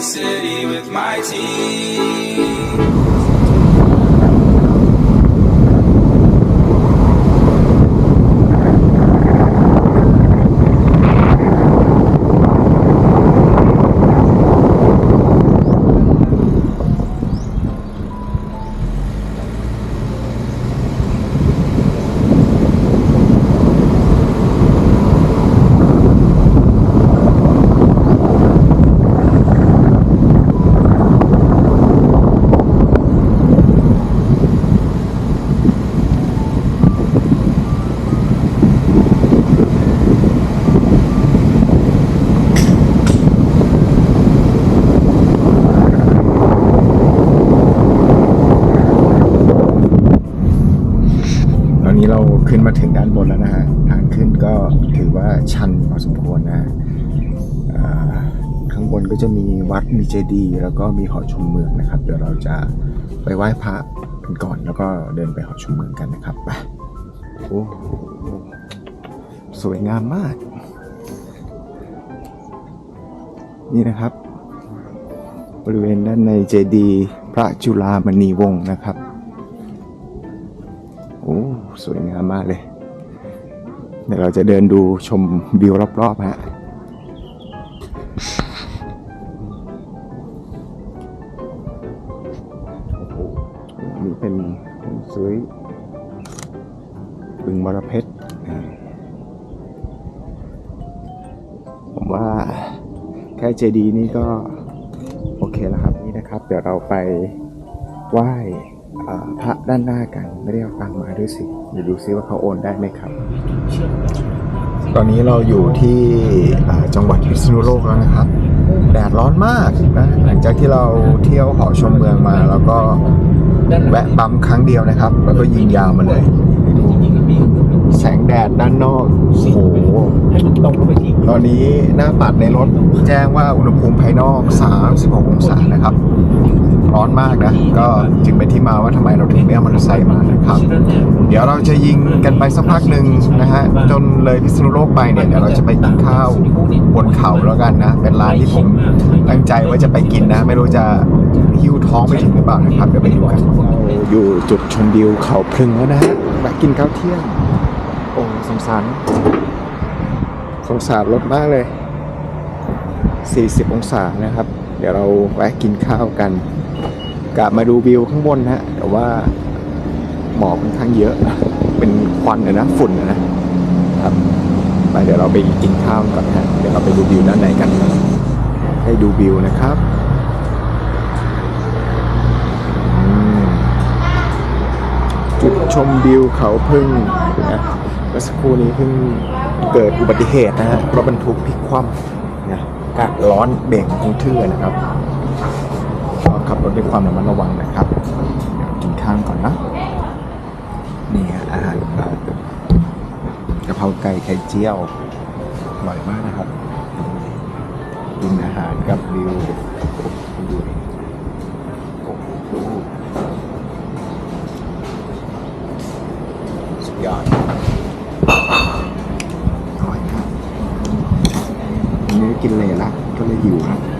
city with my team. ขึ้นมาถึงด้านบนแล้วนะฮะ ทางขึ้นก็ถือว่าชันพอสมควรนะฮะข้างบนก็จะมีวัดมีเจดีย์แล้วก็มีหอชมเมืองนะครับ เดี๋ยวเราจะไปไหว้พระกันก่อน แล้วก็เดินไปหอชมเมืองกันนะครับไปโอ้สวยงามมาก นี่นะครับ บริเวณด้านในเจดีย์พระจุลามณีวงศ์นะครับ สวยงามมากเลย เดี๋ยวเราจะเดินดูชมวิวรอบๆฮะโอ้โหนี่เป็นสวยบึงมรเพชรผมว่าแค่เจดีย์นี่ก็โอเคแล้วครับนี่นะครับ เดี๋ยวเราไปไหว้ พระด้านหน้ากันไม่ได้เอาตังค์มาด้วยสิเดี๋ยวดูซิว่าเขาโอนได้ไหมครับ ตอนนี้เราอยู่ที่อ่าจังหวัดพิษณุโลกแล้วนะครับ แดดร้อนมากนะหลังจากที่เราเที่ยวหอชมเมืองมา แล้วก็แวะปั๊มครั้งเดียวนะครับ แล้วก็ยิงยาวมาเลยดูแสงแดดด้านนอกโอ้โหให้มันตรงเข้าไปที่ตอนนี้หน้าปัดในรถแจ้งว่าอุณหภูมิภายนอก 36 องศานะครับ ร้อนมากนะ ก็จึงเป็นที่มาว่าทำไมเราถึงไม่เอามอเตอร์ไซค์มานะครับ เดี๋ยวเราจะยิงกันไปสักพักหนึ่งนะฮะ จนเลยพิษณุโลกไปเนี่ยเดี๋ยวเราจะไปกินข้าวบนเขาแล้วกันนะ เป็นร้านที่ผมตั้งใจว่าจะไปกินนะ ไม่รู้จะหิ้วท้องไปถึงหรือเปล่านะครับ เดี๋ยวไปดูกันอยู่จุดชมวิวเขาพลึงแล้วนะฮะแวะกินข้าวเที่ยง โอ้สงสารสงสารรถมากเลย 40 องศานะครับ เดี๋ยวเราแวะกินข้าวกัน กะมาดูวิวข้างบนนะฮะ แต่ว่าหมอกค่อนข้างเยอะ เป็นควันอะนะฝุ่นอะนะครับไปเดี๋ยวเราไปกินข้าวก่อนฮะเดี๋ยวเราไปดูวิวด้านในกัน ให้ดูวิวนะครับจุดชมวิวเขาพึ่งนะเมื่อสักครู่นี้เพิ่งเกิดอุบัติเหตุนะฮะรถบรรทุกพลิกคว่ำนะอากาศร้อนเบ่งทั้งเทื่อนะครับ ด้วยความระมัดระวังนะครับ เดี๋ยวกินข้าวก่อนนะ นี่ฮะอาหารของเรากะเพราไก่ไข่เจียวอร่อยมากนะครับ กินอาหารกับวิวดูสุดยอดอร่อยมากวันนี้กินเลยละก็เลยหิวนะเ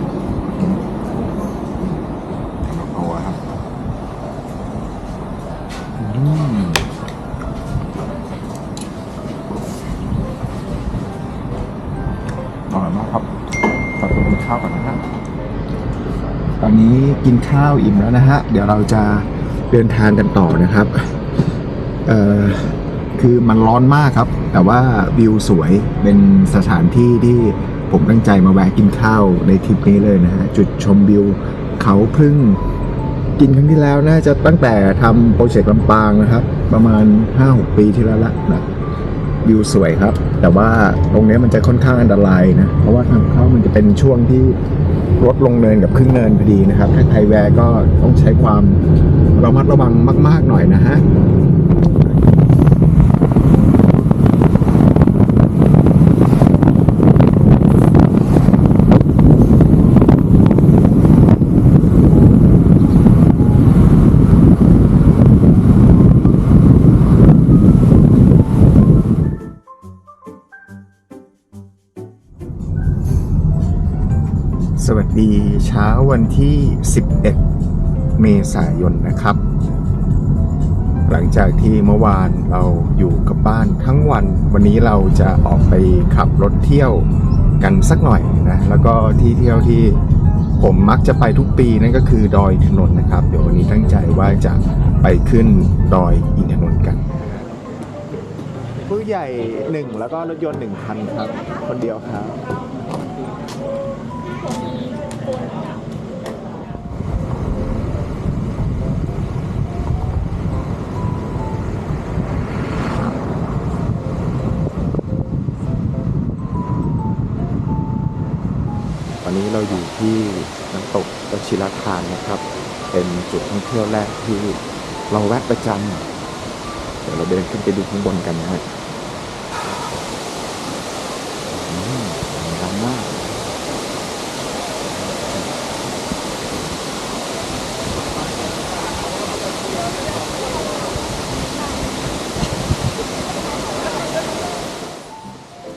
ก่อนนะฮะตอนนี้กินข้าวอิ่มแล้วนะฮะ เดี๋ยวเราจะเดินทางกันต่อนะครับ เอ่อ คือมันร้อนมากครับ แต่ว่าวิวสวยเป็นสถานที่ที่ผมตั้งใจมาแวะกินข้าวในทริปนี้เลยนะฮะ จุดชมวิวเขาพึ่งกินครั้งที่แล้วน่าจะตั้งแต่ทำโปรเจกต์ลำปางนะครับ ประมาณ 5-6 ปีที่แล้วละนะ วิวสวยครับ แต่ว่าตรงนี้มันจะค่อนข้างอันตรายนะ เพราะว่าทางเข้ามันจะเป็นช่วงที่รถลงเนินกับขึ้นเนินพอดีนะครับ ถ้าใครแวร์ก็ต้องใช้ความระมัดระวังมาก ๆ หน่อยนะฮะ ช้าวันที่ 11 เมษายนนะครับ หลังจากที่เมื่อวานเราอยู่กับบ้านทั้งวัน วันนี้เราจะออกไปขับรถเที่ยวกันสักหน่อยนะ แล้วก็ที่เที่ยวที่ผมมักจะไปทุกปีนั่นก็คือดอยอินนท์นะครับ เดี๋ยววันนี้ตั้งใจว่าจะไปขึ้นดอยอินทนนท์กัน ผู้ใหญ่หนึ่งแล้วก็รถยนต์หนึ่งคันครับ คนเดียวครับ นี้เราอยู่ที่น้ำตกวชิรทานนะครับ เป็นจุดท่องเที่ยวแรกที่เราแวะประจำเดี๋ยวเราเดินขึ้นไปดูข้างบนกันนะฮะอืมงามมาก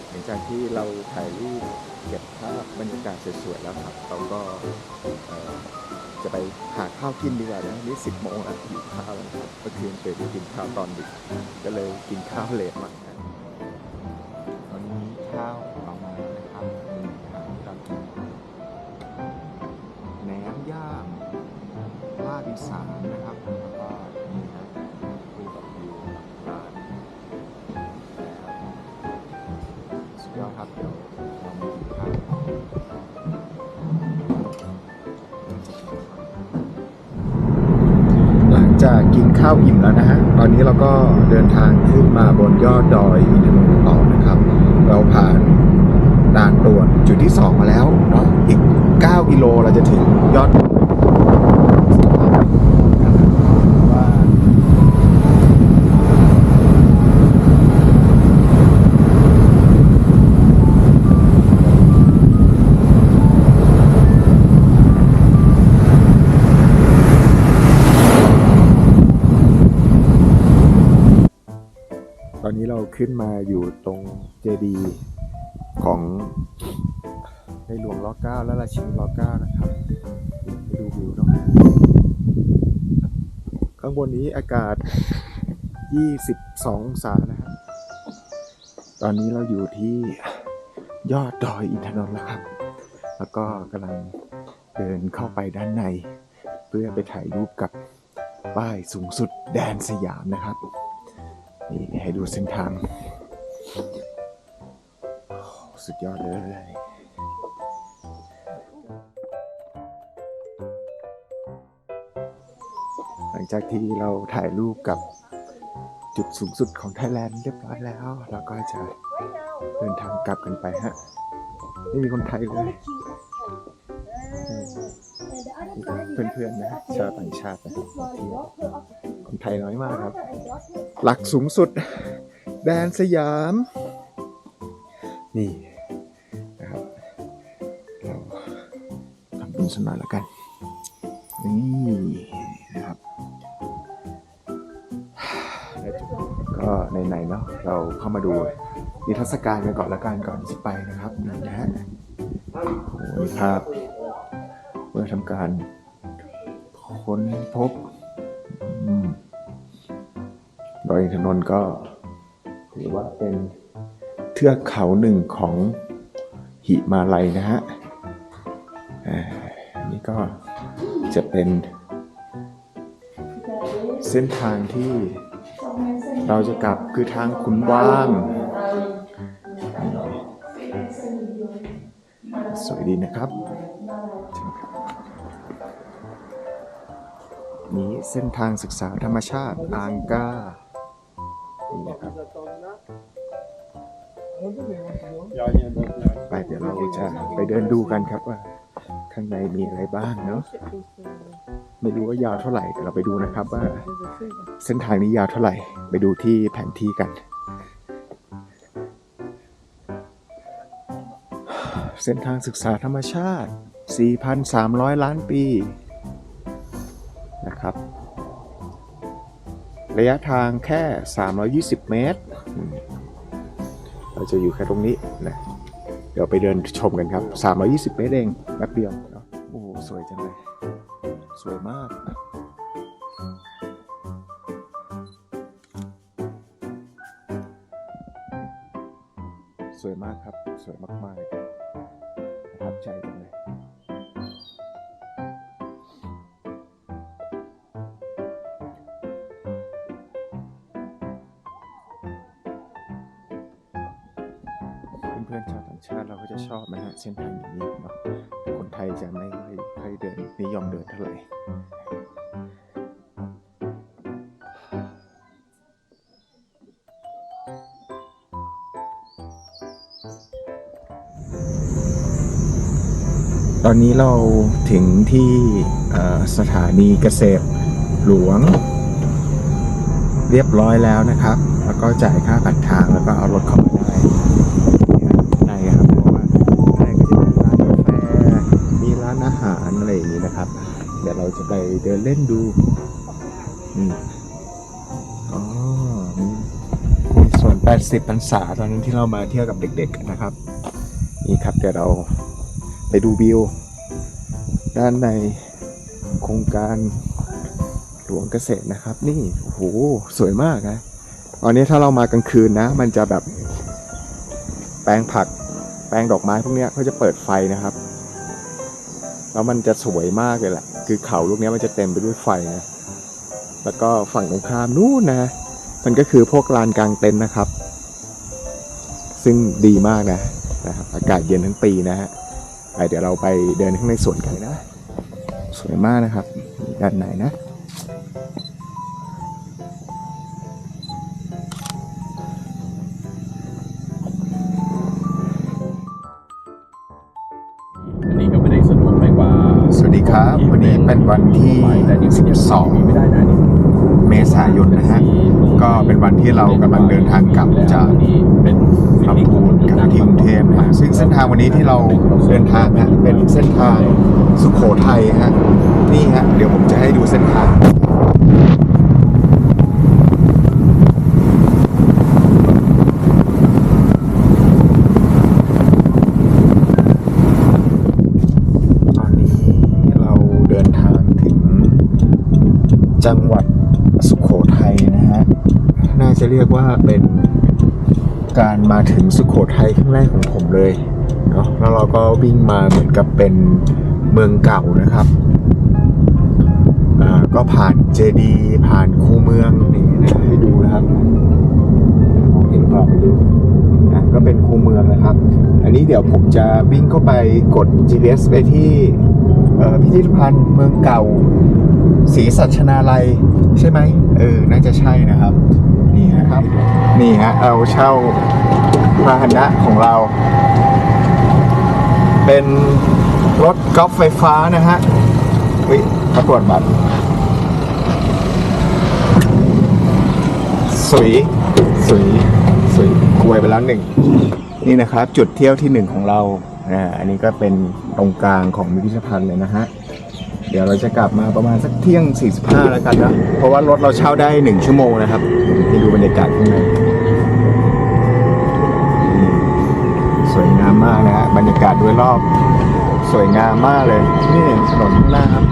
หลังจากที่เราถ่ายรูป เก็บภาพบรรยากาศสวยๆแล้วครับเราก็จะไปหาข้าวกินดีกว่านะนี่สิบโมงแล้วหิวข้าวแล้วครับเมื่อคืนตื่นไปกินข้าวตอนดึกก็เลยกินข้าวเลทมานะตอนนี้ข้าวเอามานะครับมีอาหารครับแหนมย่างลาบอีสานนะครับแล้วก็นี่ครับคู่กับวิวร้านสุดยอดครับเดี๋ยวเรา กินข้าวอิ่มแล้วนะฮะ ตอนนี้เราก็เดินทางขึ้นมาบนยอดดอยอินทนนท์ต่อนะครับ เราผ่านด่านตรวจจุดที่ 2 มาแล้วเนาะ อีก 9 กิโลเราจะถึงยอดว่า ตอ นี้เราขึ้นมาอยู่ตรงเจดีย์ของในหลวงรอเก้าและราชินีรอเก้านะครับไปดูวิวเนาะข้างบนนี้อากาศ 22 องศานะครับ ตอนนี้เราอยู่ที่ยอดดอยอินทนนท์แล้วครับ แล้วก็กำลังเดินเข้าไปด้านใน เพื่อไปถ่ายรูปกับป้ายสูงสุดแดนสยามนะครับ นี่ให้ดูเส้นทาง สุดยอดเลยหลังจากที่เราถ่ายรูปกับจุดสูงสุดของไทยแลนด์เรียบร้อยแล้ว เราก็จะเดินทางกลับกันไปฮะ ไม่มีคนไทยเลย เพื่อนๆนะชาวต่างชาตินะคนไทยน้อยมากครับ หลักสูงสุด แดนสยาม นี่นะครับเราทำบุญสกหนอยแล้วกัน นี่นะครับก็ไหนๆเนาะเราเข้ามาดูนิทรรศการกันก่อนละกันก่อนที่จะไปนะครับนี่นะฮะโอ้ยครับเมื่อทำการค้นพบ อยอินทนนท์ก็ถือว่าเป็นเทือกเขาหนึ่งของหิมาลัยนะฮะอันนี่ก็จะเป็นเส้นทางที่เราจะกลับคือทางขุนว่าง สวยดีนะครับ นี้เส้นทางศึกษาธรรมชาติอางกา ดินดูกันครับว่าข้างในมีอะไรบ้างเนาะไม่รู้ว่ายาวเท่าไหร่เดี๋ยวเราไปดูนะครับว่า เส้นทางนี้ยาวเท่าไหร่ ไปดูที่แผนที่กัน เส้นทางศึกษาธรรมชาติ 4,300 ล้านปีนะครับ ระยะทางแค่ 320 เมตร เราจะอยู่แค่ตรงนี้นะ เดี๋ยวไปเดินชมกันครับ 320 เมตรเองแป๊บเดียวเนอะโอ้สวยจังเลย สวยมากสวยมากครับ สวยมากๆประทับใจจังเลย เราก็จะชอบนะฮะเส้นทางอย่างนี้เนาะคนไทยจะไม่ค่อยเดินนิยมเดินเท่าไหร่ตอนนี้เราถึงที่สถานีเกษตรหลวง เรียบร้อยแล้วนะครับ แล้วก็จ่ายค่าผ่านทางแล้วก็เอารถเข้ามา ดินเล่นดูอืมอ๋อมีมีส่วน 80พรรษาตอนนั้นที่เรามาเที่ยวกับเด็ก ๆนะครับ นี่ครับเดี๋ยวเราไปดูวิว ด้านในโครงการหลวงเกษตรนะครับ นี่โอ้โหสวยมากนะตอนนี้ถ้าเรามากลางคืนนะ มันจะแบบ แปลงผัก แปลงดอกไม้พวกเนี้ยเขาจะเปิดไฟนะครับ แล้วมันจะสวยมากเลยแหละ คือเขาลูกนี้มันจะเต็มไปด้วยไฟนะแล้วก็ฝั่งตรงข้ามนู่นนะ มันก็คือพวกลานกลางเต็นท์นะครับ ซึ่งดีมากนะนะครับอากาศเย็นทั้งปีนะฮะไปเดี๋ยวเราไปเดินข้างในสวนกันนะ สวยมากนะครับด้านในนะ วันนี้เป็นวันที่แต่นี่เป็นยังมีไม่ได้นะนี่ 12 เมษายนนะฮะ ก็เป็นวันที่เรากำลังเดินทางกลับจากเป็นลำพูนกลับที่กรุงเทพนะฮะซึ่งเส้นทางวันนี้ที่เราเดินทางนะเป็นเส้นทางสุขโขทัยฮะ นี่ฮะ เดี๋ยวผมจะให้ดูเส้นทาง ตอนนี้เราเดินทางถึง จังหวัดสุขโขทัยนะฮะ น่าจะเรียก ว่าเป็นการมาถึงสุขโขทัยครั้งแรกของผมเลยเนาะแล้วเราก็วิ่งมาเหมือนกับเป็นเมืองเก่านะครับอ่าก็ผ่านเจดีผ่านคูเมืองนี่นะให้ดูนะครับมองเห็นเปล่าไปดูนะก็เป็นคูเมืองนะครับ อันนี้เดี๋ยวผมจะวิ่งเข้าไปกด GPS ไปที่ พิพิธภัณฑ์เมืองเก่าศรีสัชนาลัยใช่ไหมเออน่าจะใช่นะครับ นี่นะครับ นี่ฮะเราเช่าพาหนะของเรา เป็นรถกอล์ฟไฟฟ้านะฮะวิประกวดบัตรสุยสุยสุยกวยไปแล้วหนึ่ง นี่นะครับ จุดเที่ยวที่หนึ่งของเรา อ่าอันนี้ก็เป็นตรงกลางของพิพิธภัณฑ์เลยนะฮะ เดี๋ยวเราจะกลับมาประมาณสักเที่ยง 45 แล้วกันนะ เพราะว่ารถเราเช่าได้ 1 ชั่วโมงนะครับให้ดูบรรยากาศข้างในสวยงามมากนะฮะ บรรยากาศโดยรอบสวยงามมากเลย นี่ถนนข้างหน้าครับ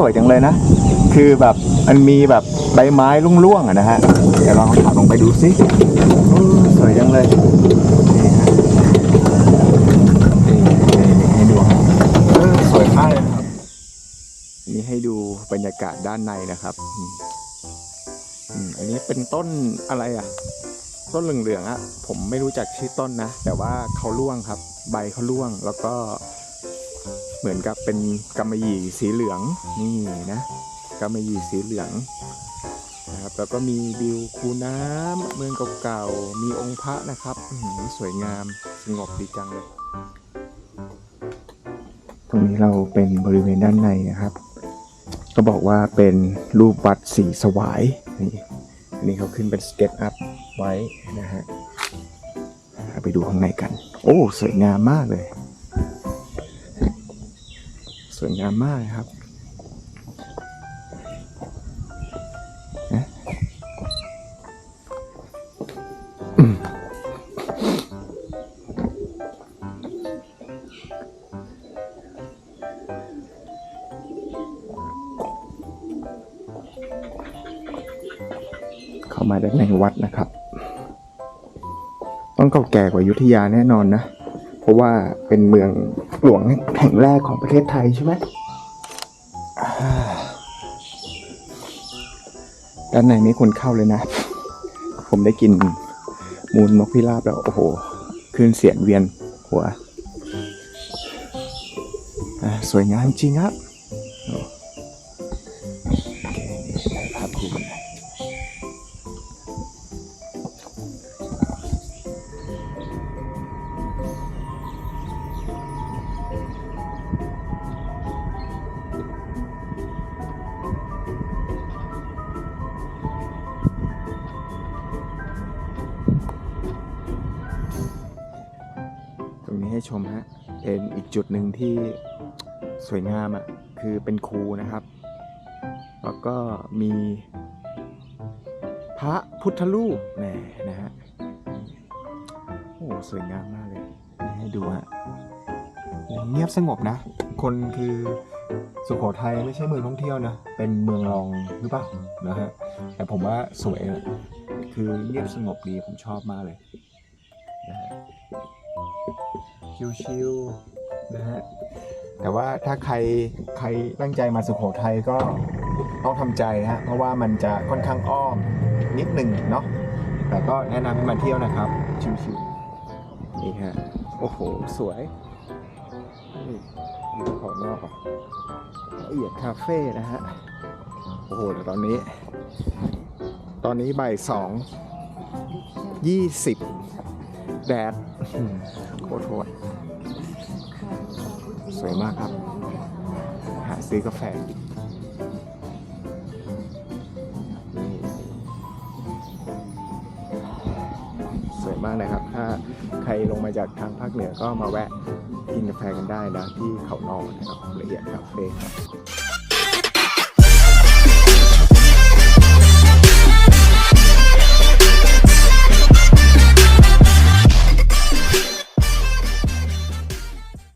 สวยจังเลยนะ คือแบบมันมีแบบใบไม้ร่วงๆอะนะฮะเดี๋ยวลองขับลงไปดูสิสวยจังเลยนี่ฮะนี่นี่ให้ดูสวยมากเลยครับนี่ให้ดูบรรยากาศด้านในนะครับอันนี้เป็นต้นอะไรอะ ต้นเหลืองๆอะ ผมไม่รู้จักชื่อต้นนะ แต่ว่าเขาร่วงครับ ใบเขาร่วงแล้วก็ เหมือนกับเป็นกำมะหยี่สีเหลืองนี่นะกำมะหยี่สีเหลืองนะครับแล้วก็มีวิวคูน้ำเมืองเก่าๆมีองค์พระนะครับสวยงามสงบดีจังเลยตรงนี้เราเป็นบริเวณด้านในนะครับ ก็บอกว่าเป็นรูปวัดสีสวายนี่นี่เขาขึ้นเป็นสเก็ตอัพไว้นะฮะไปดูข้างในกัน โอ้ สวยงามมากเลย สวยงามมากครับเข้ามาด้านในวัดนะครับ ต้องเก่าแก่กว่ายุทธยาแน่นอนนะ เพราะว่าเป็นเมือง หลวงแห่งแรกของประเทศไทยใช่ไหมด้านในนี้คนเข้าเลยนะ ผมได้กินมูลนกพิราบแล้ว โอ้โหขึ้นเสียงเวียนหัวอ่าสวยงามจริงครับ ให้ชมฮะ เป็นอีกจุดหนึ่งที่สวยงามอะ คือเป็นคูนะครับ แล้วก็มี พระพุทธรูปแหน่นะฮะ โอ้สวยงามมากเลยให้ดูฮะเงียบสงบนะ คนคือสุโขทัยไม่ใช่เมืองท่องเที่ยวนะ เป็นเมืองรองหรือเปล่านะฮะ แต่ผมว่าสวยคือเงียบสงบดีผมชอบมากเลยนะฮะ ชิวๆนะฮะแต่ว่าถ้าใครใครตั้งใจมาสุโขทัยก็ต้องทำใจฮะเพราะว่ามันจะค่อนข้างอ้อมนิดหนึ่งเนาะแต่ก็แนะนำให้มาเที่ยวนะครับ ชิวๆนี่ฮะโอ้โห สวยนี่ดูของนอกอะละเอียดคาเฟ่นะฮะโอ้โหแต่ตอนนี้ ตอนนี้บ่ายสองยี่สิบ แดดโคตรโหดสวยมากครับ หาซื้อกาแฟสวยมากนะครับ ถ้าใครลงมาจากทางภาคเหนือก็มาแวะกินกาแฟกันได้นะ ที่เขานอนนะครับละเอียดคาเฟ่ครับ